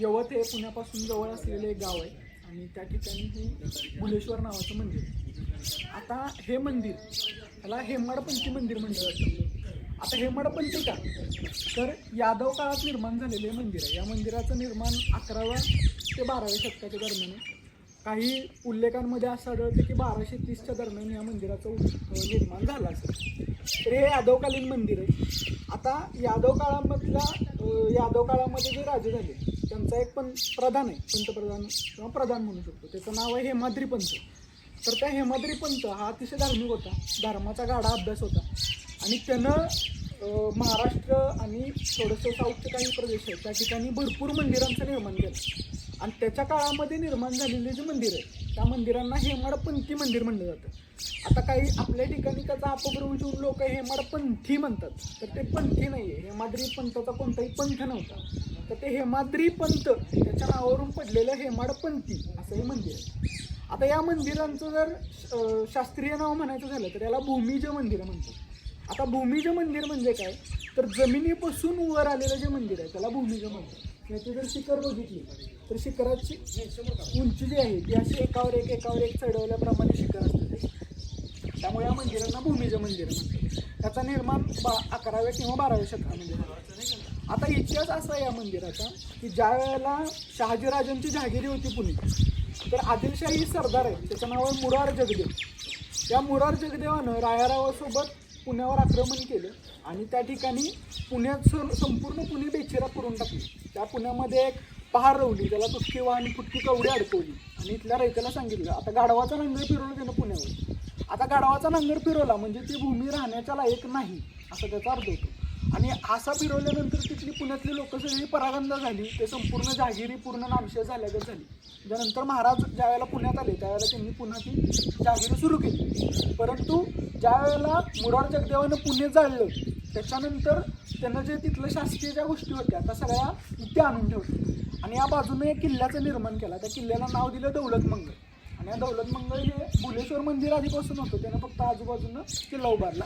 यवत हे पुण्यापासून जवळ असलेले एक गाव आहे. आणि त्या ठिकाणी हे भुलेश्वर नावाचं मंदिर आता हे मंदिर ह्याला हेमाडपंथी मंदिर म्हणलं जातं आता हेमाडपंथी का? तर यादव काळात निर्माण झालेले हे मंदिर आहे. या मंदिराचं निर्माण अकराव्या ते बाराव्या शतकाच्या दरम्यान आहे. काही उल्लेखांमध्ये असं आढळतं की बाराशे तीसच्या दरम्यान या मंदिराचं निर्माण झालं असेल. तर हे यादवकालीन मंदिर आहे. आता यादव काळामधला यादव काळामध्ये जे राजे झाले त्यांचा एक पण प्रधान आहे पंतप्रधान किंवा प्रधान म्हणू शकतो. त्याचं नाव आहे हेमाद्री पंत. तर त्या हेमाद्री पंत हा अतिशय धार्मिक होता. धर्माचा गाढा अभ्यास होता. आणि त्यानं महाराष्ट्र आणि थोडंसं साऊथचे काही प्रदेश आहेत त्या ठिकाणी भरपूर मंदिरांचं निर्माण केलं. आणि त्याच्या काळामध्ये निर्माण झालेले जे मंदिर आहे त्या मंदिरांना हेमाडपंथी मंदिर म्हणलं जातं. आता काही आपल्या ठिकाणी त्याचा अपभ्रंश होऊन लोक हेमाडपंथी म्हणतात. तर ते पंथी नाही आहे हेमाद्री पंथाचा कोणताही पंथ नव्हता. तर ते हेमाद्री पंत त्याच्या नावावरून पडलेलं हेमाडपंथी असं हे मंदिर आहे. आता या मंदिरांचं जर शास्त्रीय नाव म्हणायचं झालं तर याला भूमिज मंदिर म्हणतात. आता भूमिज मंदिर म्हणजे काय? तर जमिनीपासून वर आलेलं जे मंदिर आहे त्याला भूमिज म्हणतात याची जर शिखर बघितली तर शिखराची उंची जी आहे ती अशी एकावर एक एकावर एक चढवल्याप्रमाणे शिखर असते त्यामुळे या मंदिरांना भूमिज मंदिर म्हणतात. त्याचा निर्माण बा अकराव्या किंवा बाराव्या शतकामध्ये झाला. आता इतिहास असा आहे या मंदिराचा की ज्या वेळेला शहाजीराजांची जहागिरी होती पुणे तर आदिलशाही सरदार आहे त्याचं नाव आहे मुरार जगदेव. या मुरार जगदेवानं रायारावासोबत पुण्यावर आक्रमण केलं आणि त्या ठिकाणी पुण्यात संपूर्ण पुणे बेचिरा करून टाकली. त्या पुण्यामध्ये एक पहार रवली त्याला तुटकी वाहन फुटकी कवडी अडकवली. आणि इथल्या रैत्याला सांगितलं आता गाढवाचा नांगर फिरवलं त्यानं पुण्यावर. आता गाढवाचा नांगर फिरवला म्हणजे ती भूमी राहण्याच्या लायक नाही असा त्याचा अर्थ होतो. आणि असा फिरवल्यानंतर तिथली पुण्यातली लोक सगळी परागंदा झाली. ते संपूर्ण जागिरी पूर्ण नामशेष झाल्यागत झाली. त्यानंतर महाराज ज्या वेळेला पुण्यात आले त्यावेळेला त्यांनी पुन्हा ती जागिरी सुरू केली. परंतु ज्या वेळेला मुरार जगदेवानं पुणे जाळलं त्याच्यानंतर त्यानं जे तिथलं शासकीय ज्या गोष्टी होत्या त्या सगळ्या इथे आणून ठेवल्या. आणि या बाजूने एक किल्ल्याचं निर्माण केला. त्या किल्ल्याला नाव दिलं दौलतमंगल. आणि दौलत मंगळ हे भुलेश्वर मंदिर आधीपासून होतं. त्यानं फक्त आजूबाजूनं किल्ला उभारला.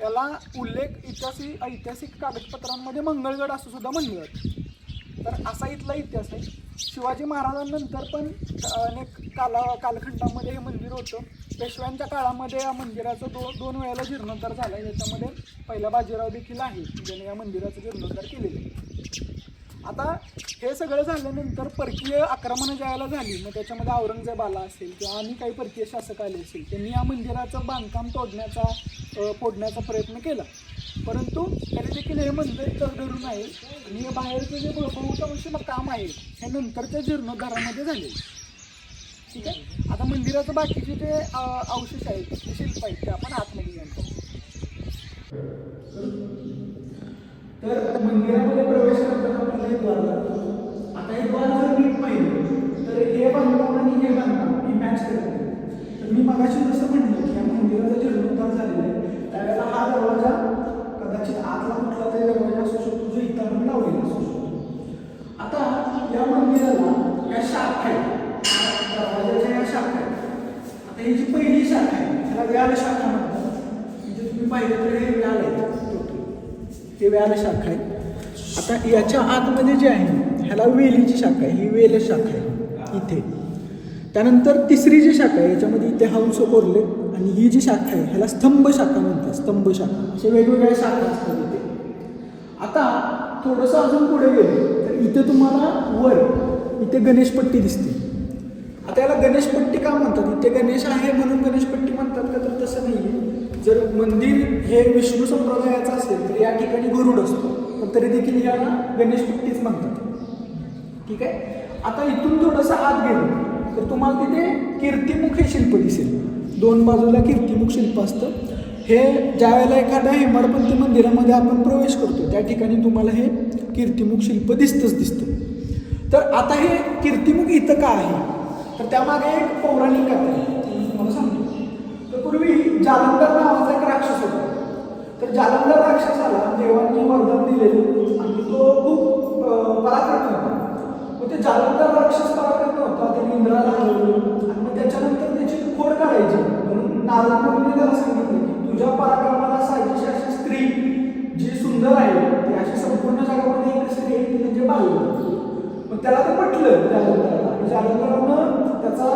याला उल्लेख ऐतिहासिक ऐतिहासिक कागदपत्रांमध्ये मंगळगड असं सुद्धा म्हणलं. जातं तर असा इथला इतिहास आहे. शिवाजी महाराजांनंतर पण अनेक काला कालखंडामध्ये हे मंदिर होतं. पेशव्यांच्या काळामध्ये या मंदिराचं दो दोन वेळेला जीर्णोद्धार झाला आहे याच्यामध्ये पहिला बाजीराव देखील आहे. ज्याने या मंदिराचं जीर्णोद्धार केलेलं आहे. आता हे सगळं झाल्यानंतर परकीय आक्रमणं ज्यावेळेला झाली मग त्याच्यामध्ये औरंगजेब आला असेल किंवा आणि काही परकीय शासक आले असेल त्यांनी या मंदिराचं बांधकाम तोडण्याचा फोडण्याचा प्रयत्न केला. परंतु तरी देखील हे मंदिर तडधरून आहे आणि हे बाहेरचं जे बहुतांश काम आहे हे नंतरच्या जीर्णोद्धारामध्ये झाले. ठीक आहे? आता मंदिराचं बाकीचे जे अवशेष आहेत ते शिल्प आहेत ते आपण आतमध्ये घेऊन तर मंदिरामध्ये प्रवेश करताना आपल्याला हे द्वार लागतो आता हे द्वार जर नीट पाहिजे तर हे बांधकाम आणि हे बांधकाम मी मॅच करते तर मी मगाशी जसं म्हणलं की या मंदिराचा जीर्णोद्धार झालेला आहे त्यावेळेला हा दरवाजा कदाचित आतला कुठला तरी दरवाजा असू शकतो जो इथं आपण लावलेला असू शकतो आता या मंदिराला या शाखा आहेत या दरवाजाच्या या शाखा आहेत आता ही जी पहिली शाखा आहे त्याला व्याल शाखा म्हणतात म्हणजे तुम्ही पाहिलं तर हे व्याल आहे टोटल ही व्याल शाखा आहे. आता याच्या आतमध्ये जे आहे ह्याला वेलीची शाखा आहे. ही वेल शाखा आहे इथे. त्यानंतर तिसरी जी शाखा आहे याच्यामध्ये इथे हंस कोरले आणि ही जी शाखा आहे ह्याला स्तंभ शाखा म्हणतात. स्तंभ शाखा. असे वेगवेगळ्या शाखा असतात इथे. आता थोडंसं अजून पुढे गेलं तर इथे तुम्हाला वर इथे गणेशपट्टी दिसते. आता याला गणेशपट्टी का म्हणतात? इथे गणेश आहे म्हणून गणेशपट्टी म्हणतात का? तर तसं नाही आहे जर मंदिर हे विष्णू संप्रदायाचं असेल तर या ठिकाणी गरुड असतो. पण तरी देखील याला गणेशपट्टीच म्हणतात. ठीक आहे? आता इथून थोडंसं आत गेलो. तर तुम्हाला तिथे कीर्तिमुख हे शिल्प दिसेल. दोन बाजूला कीर्तिमुख शिल्प असतं. हे ज्या वेळेला एखाद्या हेमाडपंथी मंदिरामध्ये आपण प्रवेश करतो त्या ठिकाणी तुम्हाला हे कीर्तिमुख शिल्प दिसतंच दिसतं. तर आता हे कीर्तिमुख इथं का आहे? तर त्यामागे एक पौराणिक कथा आहे ती मी तुम्हाला सांगतो तर पूर्वी जालंधर नावाचा एक राक्षस होता. तर जालंधर राक्षसाला देवांनी वरदान दिलेलं आणि तो खूप पराक्रम होता. मग ते जालंधर राक्षस पराक्रम होता त्याने इंद्राला हरवलं आणि मग त्याच्यानंतर त्याची खोड काढायची. म्हणून नारद त्याला सांगितलं की तुझ्या पराक्रमाला साजेशी अशी स्त्री जी सुंदर आहे ती अशी संपूर्ण जगामध्ये एक स्त्री आहे म्हणजे बाल मग त्याला ते पटलं जालंधराला. म्हणजे अनंतरानं त्याचा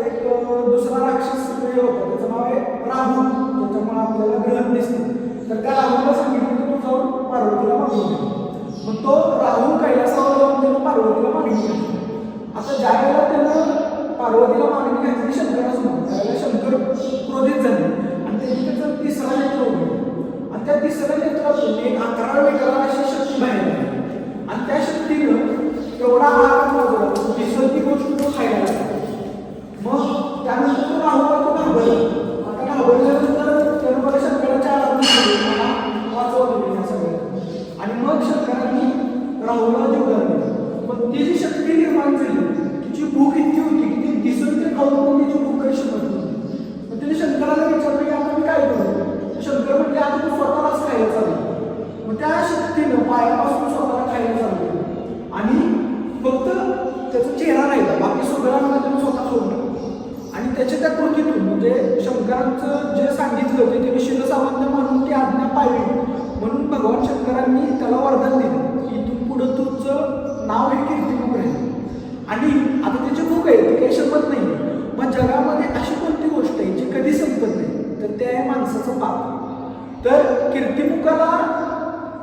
एक दुसरा राक्षस हे होता. त्याचं नाव आहे राहू. त्याच्यामुळे आपल्याला ग्रहण दिसतं. तर त्या राहूला सांगितलं की तू जाऊन पार्वतीला मागून घे मग तो राहू कैलासावर जाऊन त्यानं पार्वतीला मागणी घातली आता ज्या वेळेला त्यानं पार्वतीला मागणी घातली शंकरासमोर त्यावेळेला शंकर क्रोधित झाले. आणि त्यांनी त्याचं तिसरा नेत्र होतो आणि त्या तिसऱ्या नेत्रातून एक अकरा वेगळा अशी शक्ती बाहेर आणि त्या शक्तीनं एवढा आकार माजला दिसत ती गोष्ट तो खायला लागला मग त्यानंतर तो राहुल तो घाबरला आता घाबरल्यानंतर त्यानं मला शंकराच्या आराधना मला वाचवलं मी या आणि मग शंकरांनी राहुला जेवढा पण ती जी शक्ती निर्माण झाली तिची भूक इतकी होती की ती दिसत ते खाऊन पण तिची भूक काही शकत नव्हती मग तिने शंकराला विचारलं की आता मी काय करू तर शंकर म्हणजे आता तू स्वतःलाच खायला चालू मग त्या शक्तीनं पायापासून स्वतःला खायला चालू केलं. आणि फक्त त्याचा चेहरा राहिला बाकी सगळ्यांना त्याने स्वतः सोडलं आणि त्याच्या त्या कृतीतून म्हणजे शंकरांचं जे सांगितलं ते त्याने शिरसावंत मानून ती आज्ञा पाळली म्हणून भगवान शंकरांनी त्याला वरदान दिलं की इथून पुढं तुझं नाव हे कीर्तिमुख राहील आणि आता त्याची भूक आहे ती काही संपत नाही मग जगामध्ये अशी कोणती गोष्ट आहे जी कधी संपत नाही तर ते आहे माणसाचं पाप तर कीर्तिमुखाला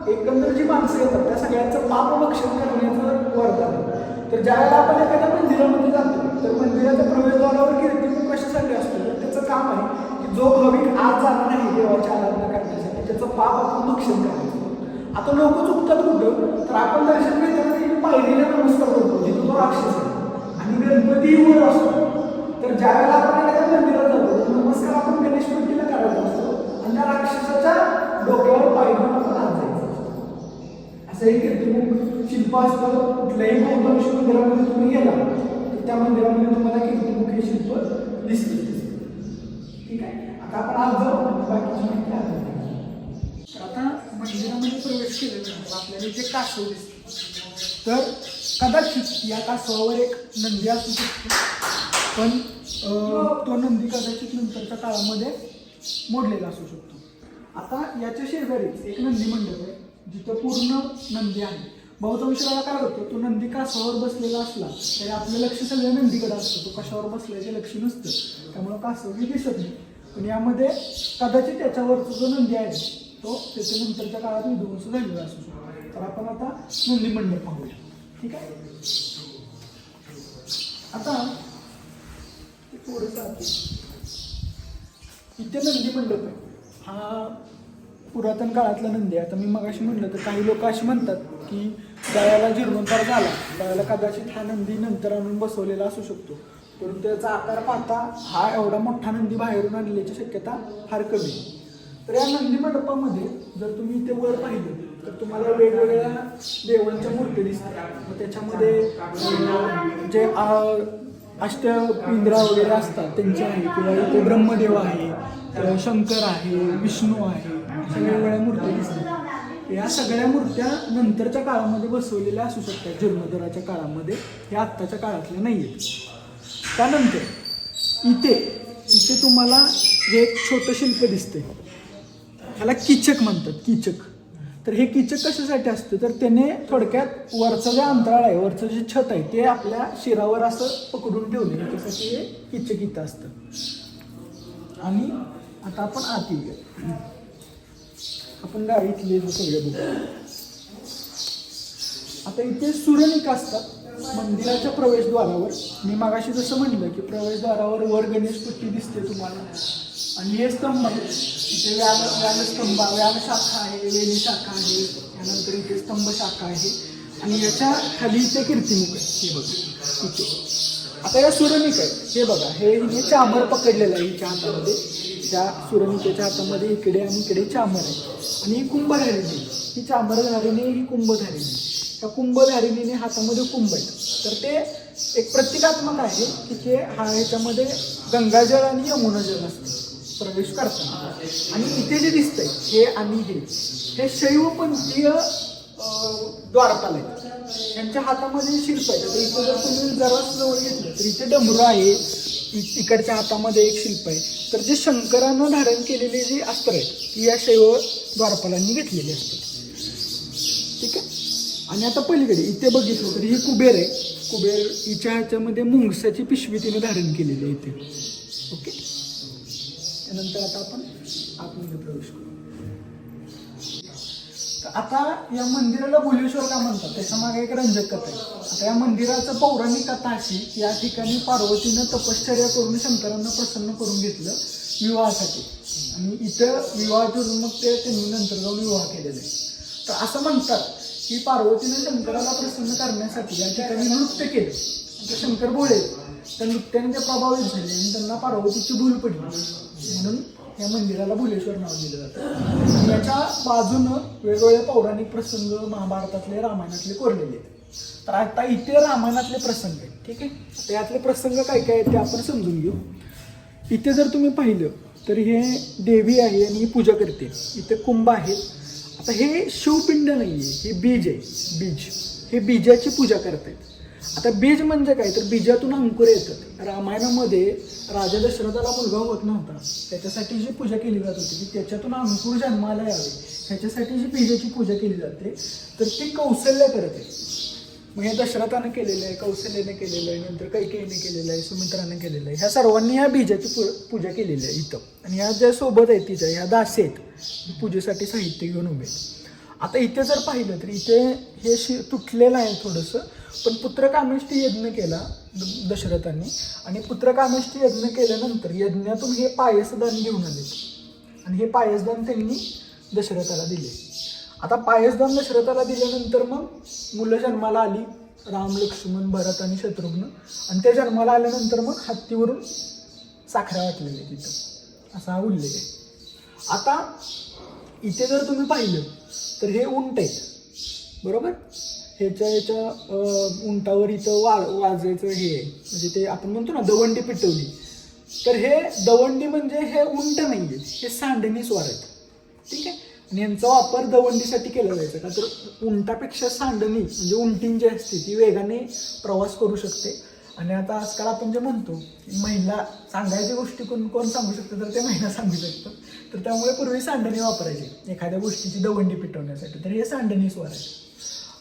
एकंदर जी माणसं येतात त्या सगळ्यांचं पाप भक्षण करण्याचं वरदान आहे. तर ज्यावेळेला आपण एखाद्या मंदिरामध्ये जातो तर मंदिराच्या प्रवेशद्वारावर कीर्तिमुख कशासाठी असतो तर त्याचं काम आहे की जो भाविक आज जाणार नाही देवाची आराधना करण्यासाठी त्याचं पाप दर्शन करायचं आता लोक चुकतात कुठं? तर आपण दर्शन घेताना पायरीला नमस्कार करतो. म्हणजे जिथं तो राक्षस आहे. आणि गणपती वर असतो. तर ज्या वेळेला आपण एखाद्या मंदिरात जातो नमस्कार आपण गणेश मूर्तीला करायचा असतो. आणि त्या राक्षसाच्या डोक्यावर पायरून आपण हात जायचं असं एक कीर्तिमुख शिल्प असतं. कुठल्याही बहुतांश मंदिरामध्ये तुम्ही गेला तर त्या मंदिरामध्ये तुम्हाला कीर्तिमुख हे शिल्प दिसते. ठीक आहे. आता आपण आज जाऊ बाकीची माहिती आहे केलेलं प्रवेश आपल्याला जे कासव दिसतं. तर कदाचित या कासवावर एक नंदी असू शकते. पण तो नंदी कदाचित नंतरच्या काळामध्ये मोडलेला असू शकतो. आता याच्या शेजारीच एक नंदी मंडप आहे जिथं पूर्ण नंदी आहे. बहुतांश वेळा काय होतं तो नंदी कासावर बसलेला असला तरी आपलं लक्ष सगळं नंदीकडे असतं. तो कशावर बसल्याचे लक्ष नसतं. त्यामुळं कासव दिसत नाही. पण यामध्ये कदाचित त्याच्यावरचा जो नंदी आहे तो त्याच्यानंतरच्या काळात विध्वंस झालेला असू शकतो. तर आपण आता नंदी मंडप पाहूया. ठीक आहे? आता थोडंसं इथे नंदी मंडप आहे. हा पुरातन काळातला नंदी आहे. आता मी मगाशी म्हटलं तर काही लोक अशी म्हणतात की गळ्याला जीर्णोद्धार झाला. दळाला कदाचित हा नंदी नंतर आणून बसवलेला असू शकतो. परंतु त्याचा आकार पाहता हा एवढा मोठा नंदी बाहेरून आणल्याची शक्यता फार कमी आहे. तर या नंदी मंडपामध्ये जर तुम्ही इथे वर पाहिलं तर तुम्हाला वेगवेगळ्या देवांच्या मूर्ती दिसतात. मग त्याच्यामध्ये जे अष्ट इंद्रा वगैरे असतात त्यांचे आहे किंवा इथे ब्रह्मदेव आहे शंकर आहे विष्णू आहे अशा वेगवेगळ्या मूर्त्या दिसतात. या सगळ्या मूर्त्या नंतरच्या काळामध्ये बसवलेल्या असू शकतात. जीर्णोद्धराच्या काळामध्ये ह्या आत्ताच्या काळातल्या नाही आहेत त्यानंतर इथे इथे तुम्हाला हे एक छोटं शिल्प दिसते ह्याला किचक म्हणतात किचक. तर हे किचक कशासाठी असतं? तर त्याने थोडक्यात वरचं जे अंतराळ आहे वरचं जे छत आहे ते आपल्या शिरावर असं पकडून ठेवले त्यासाठी हे किचक इथं असतं. आणि आता आपण आत येऊया. आपण गाडीतले सगळे बघू. आता इथे सूर्यनिका असतात मंदिराच्या प्रवेशद्वारावर. मी मागाशी जसं म्हणलं की प्रवेशद्वारावर वर गणेशपट्टी दिसते तुम्हाला? आणि हे स्तंभ इथे व्याल व्यालस्तंभ व्यान शाखा आहे वेणी शाखा आहे त्यानंतर इथे स्तंभ शाखा आहे. आणि याच्या खाली इथे कीर्तिमुख आहे हे बघा इथे. आता या सुरमिक आहे हे बघा हे हे चामर पकडलेलं आहे हिच्या हातामध्ये. त्या सुरनिकेच्या हातामध्ये इकडे आणि इकडे चामर आहे आणि ही कुंभधारिणी ही चामरधारिणी ही कुंभधारिणी. त्या कुंभधारिणीने हातामध्ये कुंभ आहे तर ते एक प्रतिकात्मक आहे की ते हा ह्याच्यामध्ये गंगाजळ आणि यमुना जल असतं. प्रवेश करताना आणि इथे जे दिसतंय हे आणि हे. हे शैवपंथीय द्वारपाल आहेत. यांच्या हातामध्ये शिल्प आहे तर इथं जर तुम्ही जरा जवळ घेतलं तर इथे डमरू आहे. इ- इकडच्या हातामध्ये एक शिल्प आहे. तर जे शंकरानं धारण केलेले जे अस्त्र आहेत ती या शैव द्वारपालांनी घेतलेली असतात. ठीक आहे? आणि आता पलीकडे इथे बघितलं तर ही कुबेर आहे. कुबेर हिच्या ह्याच्यामध्ये मुंगसाची पिशवी तिने धारण केलेली आहे इथे. ओके? त्यानंतर आता आपण आतमध्ये प्रवेश करू. तर आता या मंदिराला बोलेश्वर का म्हणतात. त्याच्यामागे एक रंजक कथा आहे. आता या मंदिराचं पौराणिक कथा अशी की या ठिकाणी पार्वतीनं तपश्चर्या करून शंकरांना प्रसन्न करून घेतलं विवाहासाठी. आणि इथं विवाह करून मग ते त्यांनी नंतर जाऊन विवाह केलेला आहे. तर असं म्हणतात की पार्वतीनं शंकराला प्रसन्न करण्यासाठी या ठिकाणी नृत्य केलं. तर शंकर बोले त्या नृत्याने ते प्रभावित झाले आणि त्यांना पार्वतीची भूल पडली. म्हणून या मंदिराला भुलेश्वर नाव दिलं जातं. याच्या बाजूनं वेगवेगळे पौराणिक प्रसंग महाभारतातले रामायणातले कोरलेले आहेत. तर आता इथे रामायणातले प्रसंग आहेत ठीक आहे? यातले प्रसंग काय काय आहेत ते आपण समजून घेऊ. इथे जर तुम्ही पाहिलं तर हे देवी आहे आणि ही पूजा करते. इथे कुंभ आहेत आता हे शिवपिंड नाही आहे हे बीज आहे बीज. हे बीजाची पूजा करतायत. आता बीज म्हणजे काय? तर बीजातून अंकुर येतात. रामायणामध्ये राजा दशरथाला मुलगा होत नव्हता. त्याच्यासाठी जी पूजा केली जात होती की त्याच्यातून अंकुर जन्माला यावे. ह्याच्यासाठी जी बीजाची पूजा केली जाते तर ती कौशल्य करते मग हे दशरथानं केलेलं आहे कौशल्याने केलेलं आहे नंतर कैकेयीने केलेलं आहे सुमित्राने केलेलं आहे. ह्या सर्वांनी ह्या बीजाची पू पूजा केलेली आहे इथं. आणि ह्या ज्या सोबत आहेत तिच्या ह्या दास आहेत पूजेसाठी साहित्य घेऊन उभे आहेत. आता इथे जर पाहिलं तर इथे हे शि तुटलेलं आहे थोडंसं पण पुत्रकामेष्टी यज्ञ केला द- दशरथांनी. आणि पुत्रकामेष्टी यज्ञ केल्यानंतर यज्ञातून हे पायसदान घेऊन आले. आणि हे पायसदान त्यांनी दशरथाला दिले. आता पायसदान दशरथाला दिल्यानंतर मग मुलं जन्माला आली. राम लक्ष्मण भरत आणि शत्रुघ्न. आणि त्या जन्माला आल्यानंतर मग हत्तीवरून साखऱ्या वाटलेल्या तिथं. असा हा उल्लेख आहे. आता इथे जर तुम्ही पाहिलं तर हे उंट आहेत. बरोबर? ह्याच्या ह्याच्या उंटावर इथं वा वाजायचं हे आहे. म्हणजे ते आपण म्हणतो ना दवंडी पिटवली. तर हे दवंडी म्हणजे हे उंट नाही आहेत हे सांडणी स्वार आहेत. ठीक आहे? आणि यांचा वापर दवंडीसाठी केला जायचा. का तर उंटापेक्षा सांडणी म्हणजे उंटीं जी असते ती वेगाने प्रवास करू शकते. आणि आता आजकाल आपण जे म्हणतो की महिला सांगायच्या गोष्टी कोण कोण सांगू शकतं? तर ते महिला सांगू शकतं तर त्यामुळे पूर्वी सांडणी वापरायची एखाद्या गोष्टीची दवंडी पिटवण्यासाठी. तर हे सांडणी स्वर आहे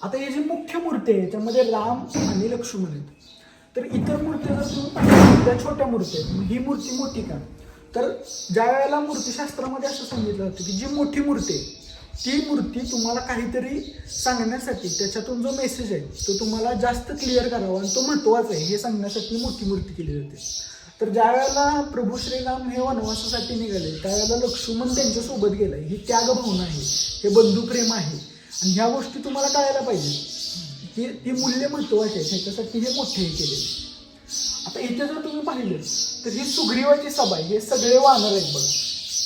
आता ही जी मुख्य मूर्ती आहे त्यामध्ये राम आणि लक्ष्मण आहेत. तर इतर मूर्ती जर त्या छोट्या मूर्ती आहेत. ही मूर्ती मोठी का? तर ज्या वेळेला मूर्तीशास्त्रामध्ये असं सांगितलं जातं की जी मोठी मूर्ती आहे ती मूर्ती तुम्हाला काहीतरी सांगण्यासाठी त्याच्यातून जो मेसेज आहे तो तुम्हाला जास्त क्लिअर करावा आणि तो महत्त्वाचा आहे. हे सांगण्यासाठी मोठी मूर्ती केली जाते. तर ज्या वेळेला प्रभू श्रीराम हे वनवासासाठी निघाले त्यावेळेला लक्ष्मण त्यांच्यासोबत गेलं ही त्याग भावना आहे हे बंधुप्रेम आहे. आणि ह्या गोष्टी तुम्हाला कळायला पाहिजे. की ती मूल्य महत्वाची आहेत ह्याच्यासाठी हे मोठे हे केलेले आता इथे जर तुम्ही पाहिलं तर ही सुग्रीवाची सभा आहे. हे सगळे वानर आहेत बघा.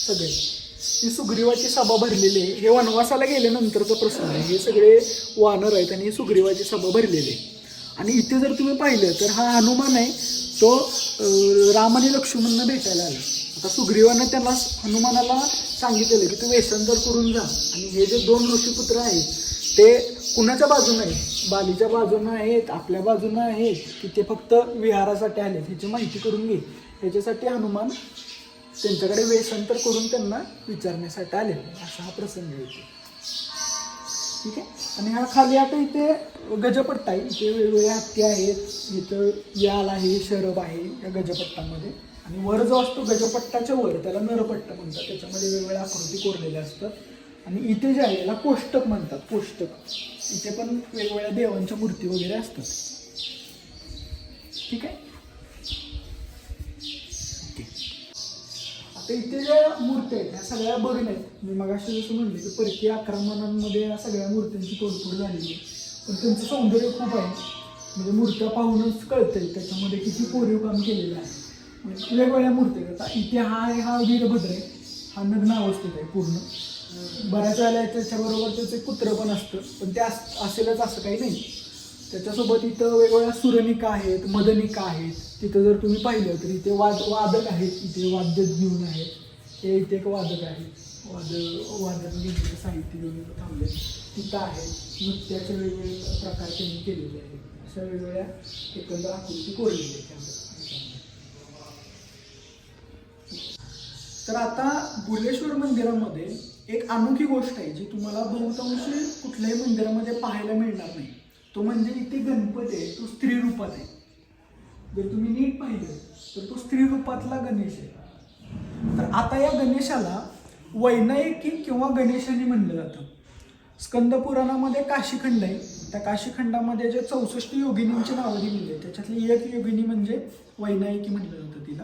सगळे. ही सुग्रीवाची सभा भरलेली आहे. हे वनवासाला गेल्यानंतरचा प्रश्न आहे. हे सगळे वानर आहेत आणि ही सुग्रीवाची सभा भरलेली आहे. आणि इथे जर तुम्ही पाहिलं तर हा हनुमान आहे. तो राम आणि लक्ष्मणनं भेटायला आला. आता सुग्रीवानं त्यांना हनुमानाला सांगितलेलं की तू वेषांतर करून जा आणि हे जे दोन ऋषीपुत्र आहेत ते कुणाच्या बाजूनं आहेत? बालीच्या बाजूनं आहेत आपल्या बाजूनं आहेत की ते फक्त विहारासाठी आले ह्याची माहिती करून घे. ह्याच्यासाठी हनुमान त्यांच्याकडे वेषांतर करून त्यांना विचारण्यासाठी आले असा हा प्रसंग येतो ठीक आहे? आणि हा खाली आता इथे गजपट्टा आहे. इथे वेगवेगळे हत्ती आहेत. इथं याल आहे शरब आहे या गजपट्टामध्ये. आणि वर जो असतो गजपट्टाच्या वर त्याला नरपट्टा म्हणतात. त्याच्यामध्ये वेगवेगळ्या आकृती कोरलेल्या असतात. आणि इथे जे आहे याला कोष्टक म्हणतात. कोष्टक. इथे पण वेगवेगळ्या देवांच्या मूर्ती वगैरे असतात. ठीक आहे? तर इथे ज्या मूर्त्या आहेत ह्या सगळ्या बघण्यात आहेत मी मगाशी जसं म्हणले की परकीय आक्रमणांमध्ये या सगळ्या मूर्त्यांची तोडफोड झालेली आहे. पण त्यांचं सौंदर्य खूप आहे. म्हणजे मूर्त्या पाहूनच कळतंय त्याच्यामध्ये किती कोरीव काम केलेलं आहे. म्हणजे वेगवेगळ्या मूर्ती आहेत. आता इथे हा आहे हा वीरभद्र आहे. हा नग्न अवस्थेत आहे पूर्ण. बऱ्याच वेळेला त्याच्याबरोबर त्याचं कुत्रं पण असतं. पण ते अस असेलच असं काही नाही. त्याच्यासोबत इथं वेगवेगळ्या सुरनिका आहेत मदनिका आहेत. तिथं जर तुम्ही पाहिलं तर इथे वाद वादक आहेत. इथे वाद्य घेऊन आहेत. हे इथे एक वादक आहे. वाद वादक घेतलेलं साहित्य घेऊन थांबले. तिथं आहे. नृत्याचे वेगवेगळे प्रकार त्यांनी केलेले आहेत. अशा वेगवेगळ्या एकंदर आकृती कोरलेली आहे त्यामध्ये तर आता बुलेश्वर मंदिरामध्ये एक अनोखी गोष्ट आहे जी तुम्हाला बहुतांशी कुठल्याही मंदिरामध्ये पाहायला मिळणार नाही. तो म्हणजे इथे गणपती आहे तो स्त्री रूपात आहे. जर तुम्ही नीट पाहिलं तर तो स्त्री रूपातला गणेश आहे. तर आता या गणेशाला वैनायकी किंवा गणेशाने म्हणलं जातं. स्कंद पुराणामध्ये काशीखंड आहे. त्या काशीखंडामध्ये जे चौसष्ट योगिनींची नावं दिलेली आहेत त्याच्यातली एक योगिनी म्हणजे वैनायकी म्हटलं जातं तिला.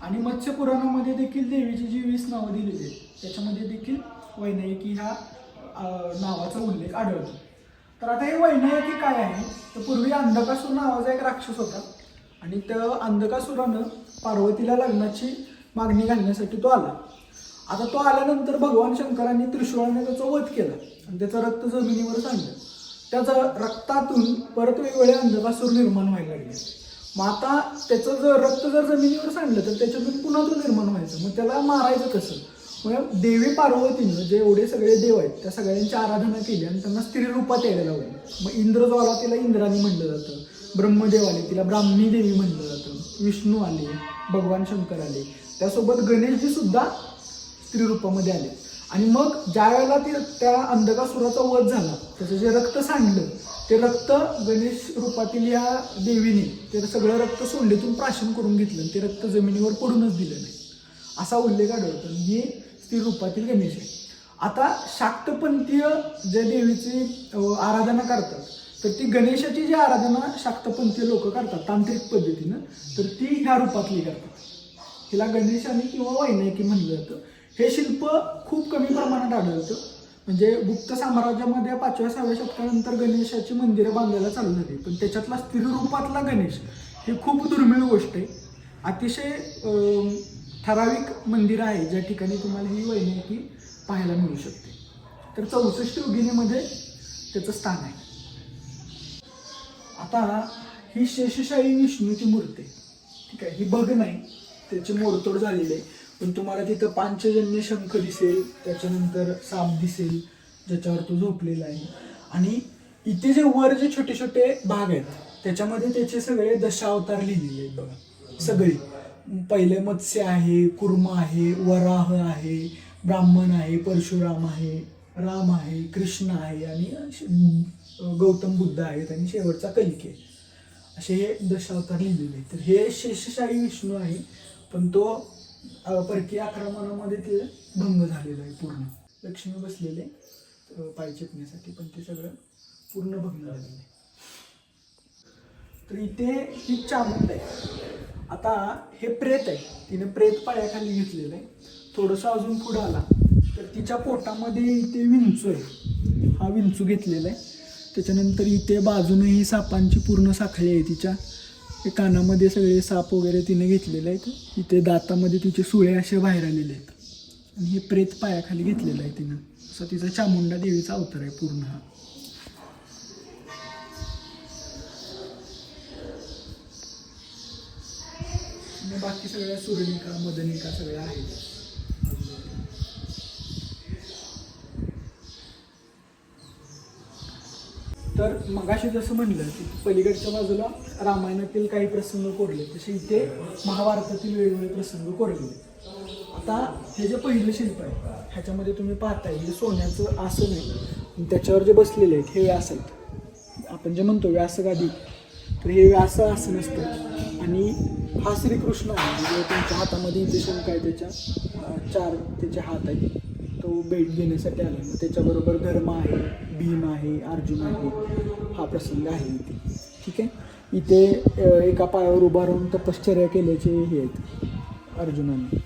आणि मत्स्य पुराणामध्ये देखील देवीची जी वीस नावं दिलेली आहेत त्याच्यामध्ये देखील वैनायकी ह्या नावाचा उल्लेख आढळतो. तर आता हे वैनायकी काय आहे? तर पूर्वी अंधकासूर नावाचा एक राक्षस होता. आणि त्या अंधकासुरानं पार्वतीला लग्नाची मागणी घालण्यासाठी तो आला. आता तो आल्यानंतर भगवान शंकरांनी त्रिशूळाने त्याचा वध केला. आणि त्याचं रक्त जमिनीवर सांडलं. त्याचं रक्तातून परत वेगवेगळे अंधकासूर निर्माण व्हायला लागले. मग आता त्याचं जर रक्त जर जमिनीवर सांडलं तर त्याच्यातून पुन्हा तो निर्माण व्हायचं. मग त्याला मारायचं कसं? मग देवी पार्वतीनं जे एवढे सगळे देव आहेत त्या सगळ्यांची आराधना केली आणि त्यांना स्त्री रूपात यायला लावली. मग इंद्र जो आला तिला इंद्राने म्हणलं जातं ब्रह्मदेव आले तिला ब्राह्मणी देवी म्हणलं जातं विष्णू आले भगवान शंकर आले. त्यासोबत गणेशजी सुद्धा स्त्री रूपामध्ये आले. आणि मग ज्या वेळेला ती त्या अंधकासुराचा वध झाला त्याचं जे रक्त सांडलं ते रक्त गणेश रूपातील या देवीने ते सगळं रक्त सोंडेतून प्राशन करून घेतलं आणि ते रक्त जमिनीवर पडूनच दिलं नाही. असा उल्लेख आढळतो. आणि हे ती रूपातील गणेश आहे आता शाक्तपंथीय जे देवीची आराधना करतात तर ती गणेशाची जी आराधना शाक्तपंथीय लोक करतात तांत्रिक पद्धतीनं तर ती ह्या रूपातली करतात. हिला गणेशाने किंवा वैनायकी म्हणलं जातं. हे शिल्प खूप कमी प्रमाणात आढळतं. म्हणजे गुप्त साम्राज्यामध्ये पाचव्या सहाव्या शतकानंतर गणेशाची मंदिरं बांधायला चालू झाली. पण त्याच्यातला स्त्री रूपातला गणेश हे खूप दुर्मिळ गोष्ट आहे. अतिशय ठराविक मंदिर आहे ज्या ठिकाणी तुम्हाला ही वैनायकी पाहायला मिळू शकते. तर चौसष्ट योगिनीमध्ये त्याचं स्थान आहे. आता ही शेषशाही विष्णूची मूर्ती आहे. ठीक आहे ही बघ नाही त्याची मोडतोड झालेली आहे. पण तुम्हाला तिथं पांचजन्य शंख दिसेल त्याच्यानंतर साप दिसेल ज्याच्यावर तो झोपलेला आहे. आणि इथे जे वर जे छोटे छोटे भाग आहेत त्याच्यामध्ये त्याचे सगळे दशावतार लिहिलेले आहेत बघा. सगळे. पहिले मत्स्य आहे कुर्मा आहे वराह आहे ब्राह्मण आहे परशुराम आहे राम आहे कृष्ण आहे आणि गौतम बुद्ध आहेत आणि शेवटचा कलिके असे हे दशावतार लिहिलेले आहेत. तर हे शेषशाही विष्णू आहे पण तो परकीय आक्रमणामध्ये ते भंग झालेला आहे पूर्ण. लक्ष्मी बसलेले पाय चेपण्यासाठी पण ते सगळं पूर्ण भंग झालेलं आहे. तर इथे ही चामुंड आहे. आता हे प्रेत आहे. तिने प्रेत पायाखाली घेतलेलं आहे. थोडंसं अजून पुढं आला. तर तिच्या पोटामध्ये इथे विंचू आहे. हा विंचू घेतलेला आहे. त्याच्यानंतर इथे बाजूने ही सापांची पूर्ण साखळी आहे तिच्या. कानामध्ये सगळे साप वगैरे तिने घेतलेले आहेत. इथे दातामध्ये तिचे सुळे असे बाहेर आलेले आहेत. आणि हे प्रेत पायाखाली घेतलेलं आहे तिनं. असं तिचा चामुंडा देवीचा अवतार आहे पूर्ण हा. आणि बाकी सगळ्या सुरणिका मदनिका सगळ्या आहेत तर मगाशी जसं म्हणलं की पलीकडच्या बाजूला रामायणातील काही प्रसंग कोरले तसे इथे महाभारतातील वेगवेगळे प्रसंग कोरले. आता हे जे पहिलं शिल्प आहे ह्याच्यामध्ये तुम्ही पाहताय हे सोन्याचं आसन आहे. आणि त्याच्यावर जे बसलेले आहेत हे व्यास आहेत. आपण जे म्हणतो व्यासगादी तर हे व्यास आसन असतं. आणि हा श्रीकृष्ण आहे. म्हणजे तुमच्या हातामध्ये इथे शंख आहे त्याच्या चार त्याचे हात आहेत. तो भेट घेण्यासाठी आला. मग त्याच्याबरोबर धर्म आहे भीम आहे अर्जुन आहे. हा प्रसंग आहे इथे. ठीक आहे? इथे एका पायावर उभा राहून तपश्चर्या केल्याचे हे आहेत अर्जुनाने.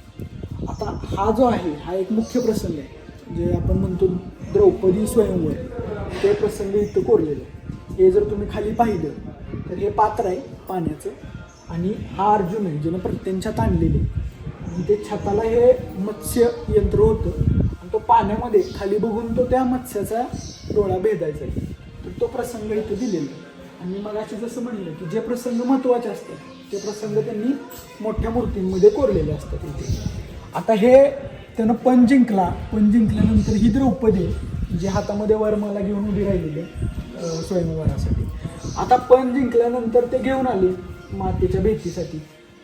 आता हा जो आहे हा एक मुख्य प्रसंग आहे. जे आपण म्हणतो द्रौपदी स्वयंवर. ते प्रसंग इथं कोरलेले आहे. हे जर तुम्ही खाली पाहिलं तर हे पात्र आहे पाण्याचं. आणि हा अर्जुन आहे ज्यानं प्रत्यंच्यात आणलेले आणि ते छताला हे मत्स्य यंत्र होतं. आणि तो पाण्यामध्ये खाली बघून तो त्या मत्स्याचा डोळा भेदायचा आहे. तर तो प्रसंग इथं दिलेला आहे. आणि मग असे जसं म्हणलं की जे प्रसंग महत्त्वाचे असतात ते प्रसंग त्यांनी मोठ्या मूर्तींमध्ये कोरलेले असतात इथे. आता हे त्यानं पण जिंकला. पण जिंकल्यानंतर ही द्रौपदी जे जी हातामध्ये वरमाला घेऊन उभी राहिलेली स्वयंवरासाठी. आता पण जिंकल्यानंतर ते घेऊन आले. मातेच्या भेटीसाठी.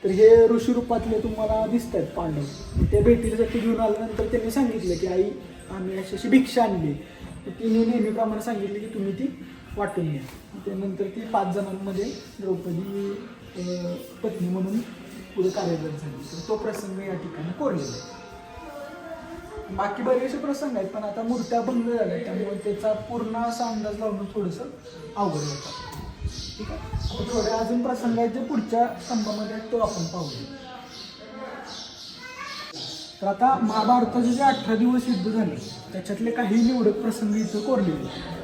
तर हे ऋषीरूपातले तुम्हाला दिसत आहेत पांडव. त्या भेटीसाठी घेऊन आल्यानंतर त्यांनी सांगितलं की आई आम्ही अशी अशी भिक्षा आणली. तर तिने नेहमीप्रमाणे सांगितले की तुम्ही ती वाटून घ्या. त्यानंतर ती पाच जणांमध्ये द्रौपदी पत्नी म्हणून पुढे कार्यरत झाली. तर तो प्रसंग या ठिकाणी कोरलेला आहे. बाकी बरेचसे प्रसंग आहेत पण आता मूर्त्या भंग झाल्या त्यामुळे त्याचा पूर्ण असा अंदाज लावणं थोडंसं अवघड होतं. ठीक आहे? थोडे अजून प्रसंग आहेत जे पुढच्या स्तंभामध्ये आहेत तो आपण पाहूया. तर आता महाभारताचे जे अठरा दिवस युद्ध झाले त्याच्यातले काही निवडक प्रसंग इथं कोरलेले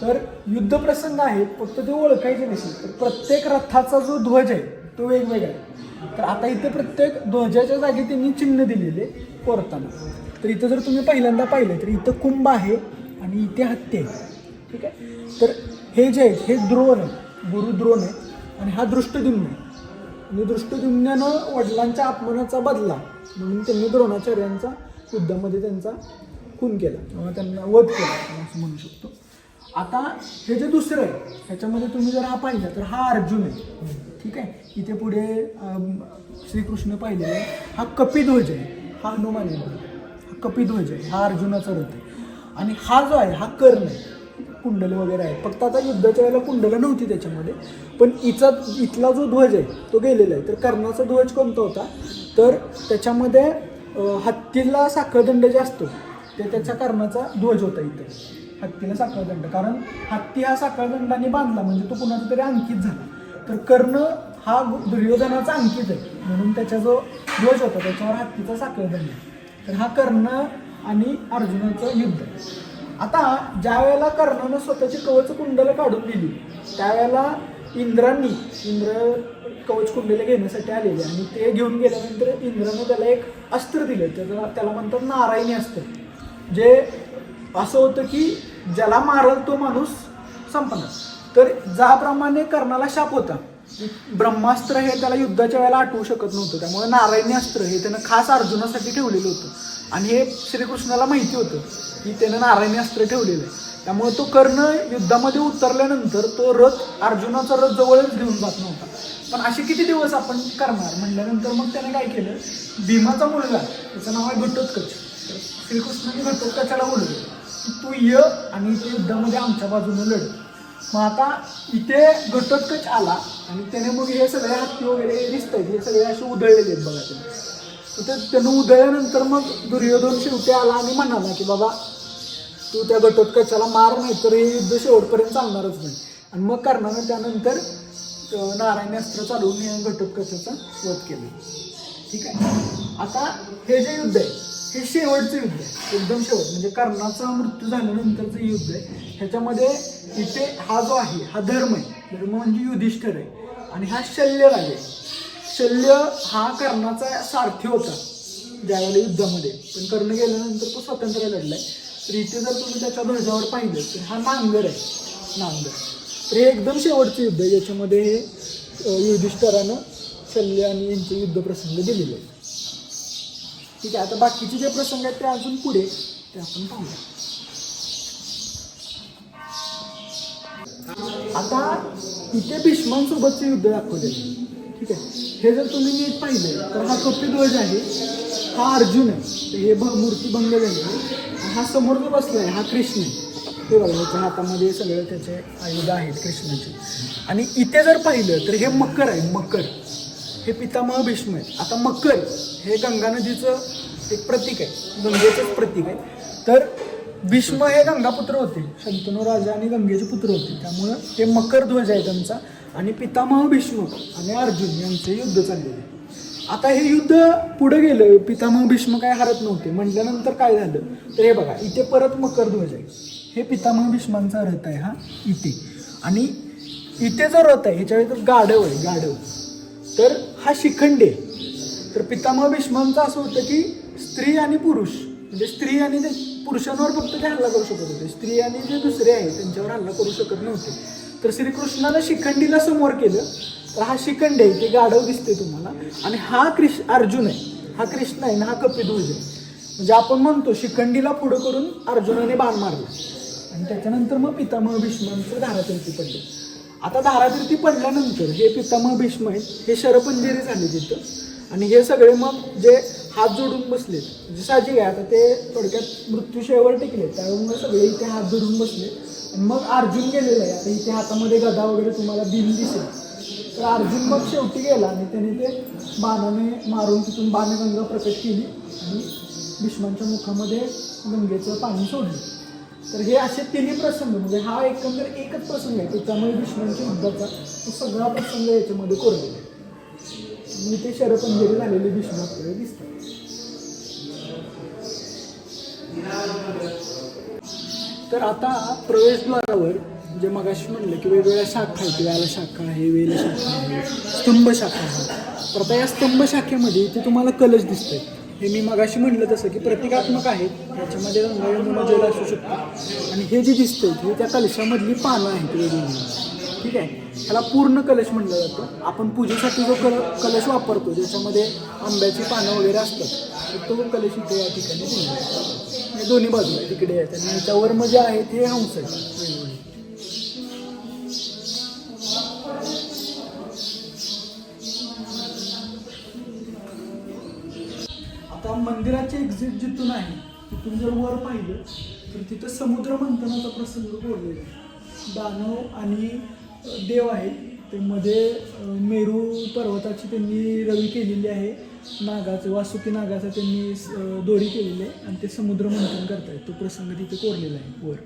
तर युद्ध प्रसंग आहेत फक्त ते ओळखायचे नसेल तर प्रत्येक रथाचा जो ध्वज आहे तो वेगवेगळा आहे. तर आता इथे प्रत्येक ध्वजाच्या जागी त्यांनी चिन्ह दिलेले कोरताना. तर इथं जर तुम्ही पहिल्यांदा पाहिलं तर इथं कुंभ आहे आणि इथे हत्ती आहे. ठीक आहे? तर हे जे आहेत हे द्रोण आहे गुरुद्रोण आहे आणि हा दृष्टद्युम्न आहे. आणि दृष्टद्युम्नानं वडिलांच्या अपमानाचा बदला म्हणून त्यांनी द्रोणाचार्यांचा युद्धामध्ये त्यांचा खून केला. किंवा त्यांना वध केला असं म्हणू शकतो. आता हे जे दुसरं आहे ह्याच्यामध्ये तुम्ही जर हा पाहिला तर हा अर्जुन आहे. ठीक आहे? इथे पुढे श्रीकृष्ण पाहिलेला आहे हा कपिध्वज आहे. हा हनुमान आहे. हा कपिध्वज आहे. हा अर्जुनाचा रथ आहे. आणि हा जो आहे हा कर्ण आहे. कुंडल वगैरे आहे. फक्त आता युद्धाच्या वेळेला कुंडलं नव्हती त्याच्यामध्ये. पण इचा इथला जो ध्वज आहे तो गेलेला आहे. तर कर्णाचा ध्वज कोणता होता? तर त्याच्यामध्ये हत्तीला साखळदंड जे असतो ते त्याच्या कर्णाचा ध्वज होता इथं. हत्तीला साखळदंड. कारण हत्ती हा साखळदंडाने बांधला म्हणजे तो कुणाचा तरी अंकित झाला. तर कर्ण हा दुर्योधनाचा अंकित आहे. म्हणून त्याचा जो ध्वज होता त्याच्यावर हत्तीचा साखळदंड तर हा कर्ण आणि अर्जुनाचं युद्ध आहे. आता ज्या वेळेला कर्णानं स्वतःची कवच कुंडलं काढून दिली त्यावेळेला इंद्रांनी इंद्र कवच कुंडले घेण्यासाठी आलेले आणि ते घेऊन गेल्यानंतर इंद्रानं त्याला एक अस्त्र दिलं. त्याला त्याला म्हणतात नारायणी अस्त्र. जे असं होतं की ज्याला मारल तो माणूस संपणार तर ज्याप्रमाणे कर्णाला शाप होता की ब्रह्मास्त्र हे त्याला युद्धाच्या वेळेला आठवू शकत नव्हतं. त्यामुळे नारायणी अस्त्र हे त्यानं खास अर्जुनासाठी ठेवलेलं होतं. आणि हे श्रीकृष्णाला माहिती होतं. ही त्यानं नारायणी अस्त्र ठेवलेलं आहे. त्यामुळे तो कर्ण युद्धामध्ये उतरल्यानंतर तो रथ अर्जुनाचा रथ जवळच घेऊन जात नव्हता. पण असे किती दिवस आपण करणार म्हणल्यानंतर मग त्याने काय केलं? भीमाचा मुलगा त्याचं नाव आहे घटोत्कच. श्रीकृष्णाने घटोत्कचाला बोलवलं की तू य आणि इथे युद्धामध्ये आमच्या बाजूने लढ. मग आता इथे घटोत्कच आला आणि त्याने मग हे सगळे हत्ती वगैरे दिसत आहेत हे सगळे असे उधळलेले आहेत बघा तुम्ही. तर ते त्यानं उधळल्यानंतर मग दुर्योधन शेवटी आला आणि म्हणाला की बाबा तू त्या घटोत्कचाला मार नाही तर हे युद्ध शेवटपर्यंत चालणारच नाही. आणि मग कर्णानं त्यानंतर नारायण अस्त्र चालवून घटोत्कचाचा वध केलं. ठीक आहे? आता हे जे युद्ध आहे हे शेवटचं युद्ध आहे. एकदम शेवट. म्हणजे कर्णाचा मृत्यू झाल्यानंतरचं युद्ध आहे. ह्याच्यामध्ये इथे हा जो आहे हा धर्म आहे. धर्म म्हणजे युधिष्ठर आहे. आणि हा शल्यराज आहे. शल्य हा कर्णाचा सारथी होता. ज्यावेळेला युद्धामध्ये. पण कर्ण गेल्यानंतर तो स्वातंत्र्य लढलाय. तर इथे जर तुम्ही त्याच्या ध्वजावर पाहिलं तर हा नांगर आहे. नांगर. तर हे एकदम शेवटचं युद्ध आहे. याच्यामध्ये हे युधिष्ठरानं शल्य आणि यांचे युद्ध प्रसंग दिलेले आहेत ठीक आहे आता बाकीचे जे प्रसंग आहेत ते अजून पुढे ते आपण पाहूया. आता इथे भीष्मांसोबतचे युद्ध दाखवले ठीक आहे. हे जर तुम्ही नीट पाहिलं तर हा कपिध्वज आहे. हा अर्जुन आहे. हे भ मूर्ती बंद झाली हा समोर जो बसलाय हा कृष्ण आहे. ते बघा याच्या हातामध्ये सगळं त्याचे आयुध आहेत कृष्णाचे. आणि इथे जर पाहिलं तर हे मकर आहे मकर. हे पितामह भीष्म आहेत. आता मकर हे गंगा नदीचं एक प्रतीक आहे. गंगेचंच प्रतीक आहे. तर भीष्म हे गंगापुत्र होते. शंतनू राजा आणि गंगेचे पुत्र होते. त्यामुळं हे मकर ध्वज आहे त्यांचा. आणि पितामह भीष्म आणि अर्जुन यांचे युद्ध चाललेले आहे. आता हे युद्ध पुढे गेलं पितामह भीष्म काय हरत नव्हते. म्हटल्यानंतर काय झालं? तर हे बघा इथे परत मकरध्वज आहे. हे पितामह भीष्मांचा रथ आहे हा इथे. आणि इथे जो रथ आहे ह्याच्या तर गाढव आहे गाढव. तर हा शिखंडी. आहे तर पितामह भीष्मांचं असं होतं की स्त्री आणि पुरुष म्हणजे स्त्री आणि ते पुरुषांवर फक्त ते हल्ला करू शकत होते. स्त्री आणि जे दुसरे आहे त्यांच्यावर हल्ला करू शकत नव्हते. तर श्रीकृष्णानं शिखंडीला समोर केलं. तर हा शिखंड आहे ते गाढव दिसते तुम्हाला. आणि हा कृष्ण अर्जुन आहे. हा कृष्ण आहे आणि हा कपिध्वज आहे. म्हणजे आपण म्हणतो शिखंडीला पुढं करून अर्जुनाने बाण मारला. आणि त्याच्यानंतर मग पितामह भीष्मांचं धारातीर्थी पडले. आता धारातीर्थी पडल्यानंतर हे पितामह भीष्म आहेत हे शरपंजेरी झाले तिथं. आणि हे सगळे मग जे हात जोडून बसले जे साहजिक आहे आता ते थोडक्यात मृत्यूशयावर टिकले. त्यामुळे सगळे इथे हात जोडून बसले. आणि मग अर्जुन गेलेला आहे. आता इथे हातामध्ये गदा वगैरे तुम्हाला बिल दिसेल. तर अर्जुन मग शेवटी गेला आणि त्याने ते बाणाने मारून तिथून बाणगंगा प्रकट केली आणि भीष्मांच्या मुखामध्ये गंगेचं पाणी सोडलं. तर हे असे तिन्ही प्रसंग म्हणजे हा एकंदर एकच प्रसंग आहे त्याच्यामुळे भीष्मांच्या युद्धाचा तो सगळा प्रसंग याच्यामध्ये कोरलेला आहे. मी ते शरपंजरी झालेले भीष्म आपल्याला दिसतात. तर आता प्रवेशद्वारावर जे मगाशी म्हणलं की वेगवेगळ्या शाखा आहेत वेळाला शाखा आहे वेल शाखा आहे स्तंभ शाखा आहे. तर आता या स्तंभ शाखेमध्ये ते तुम्हाला कलश दिसतंय. हे मी मगाशी म्हणलं तसं की प्रतिकात्मक आहेत याच्यामध्ये रंग जल असू शकतो. आणि हे जे दिसतंय हे त्या कलशामधली पानं आहेत वेगवेगळी. ठीक आहे? ह्याला पूर्ण कलश म्हणलं जातं. आपण पूजेसाठी जो कल कलश वापरतो ज्याच्यामध्ये आंब्याची पानं वगैरे असतात तर तो कलश इथे या ठिकाणी दिलेला दोन्ही बाजूला तिकडे आहेत आणि त्यावर मग जे आहेत हे हंस आहे मंदिराचे जिथून आहे तिथून जर वर पाहिलं तर तिथं समुद्र मंथनाचा प्रसंग बोललेला आहे. दानव आणि देव आहे ते मध्ये मेरू पर्वताची त्यांनी रवी केलेली आहे. नागाचं वासुकी नागाचं त्यांनी स- दोरी केलेली आहे आणि ते समुद्र मंथन करतायत. तो प्रसंग तिथे कोरलेला आहे वर.